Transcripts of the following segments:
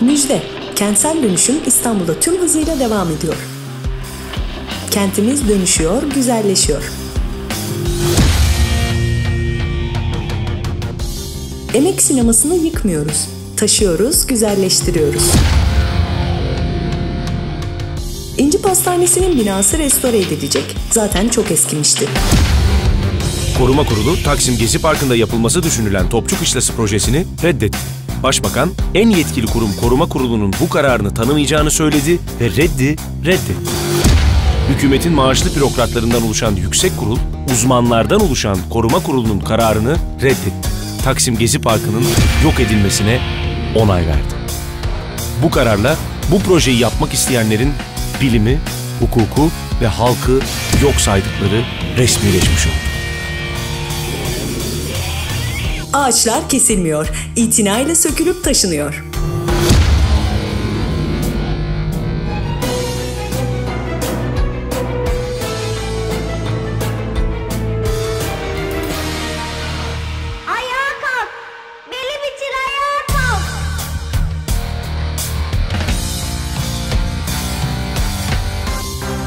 Müjde, kentsel dönüşüm İstanbul'da tüm hızıyla devam ediyor. Kentimiz dönüşüyor, güzelleşiyor. Emek sinemasını yıkmıyoruz. Taşıyoruz, güzelleştiriyoruz. İnci Pastanesi'nin binası restore edilecek. Zaten çok eskimişti. Koruma Kurulu, Taksim Gezi Parkı'nda yapılması düşünülen Topçu Kışlası projesini reddetti. Başbakan, en yetkili kurum Koruma Kurulu'nun bu kararını tanımayacağını söyledi ve reddi reddetti. Hükümetin maaşlı bürokratlarından oluşan yüksek kurul, uzmanlardan oluşan Koruma Kurulu'nun kararını reddetti. Taksim Gezi Parkı'nın yok edilmesine onay verdi. Bu kararla bu projeyi yapmak isteyenlerin bilimi, hukuku ve halkı yok saydıkları resmileşmiş oldu. Ağaçlar kesilmiyor, itinayla sökülüp taşınıyor. Ayağa kalk. Beli bitir ayağa kalk.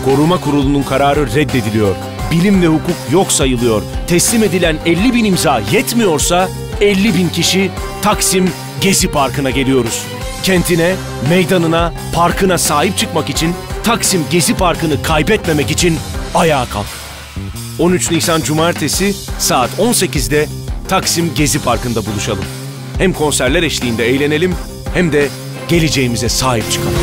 Koruma Kurulu'nun kararı reddediliyor. Bilim ve hukuk yok sayılıyor. Teslim edilen 50 bin imza yetmiyorsa 50 bin kişi Taksim Gezi Parkı'na geliyoruz. Kentine, meydanına, parkına sahip çıkmak için Taksim Gezi Parkı'nı kaybetmemek için ayağa kalk. 13 Nisan Cumartesi saat 18'de Taksim Gezi Parkı'nda buluşalım. Hem konserler eşliğinde eğlenelim hem de geleceğimize sahip çıkalım.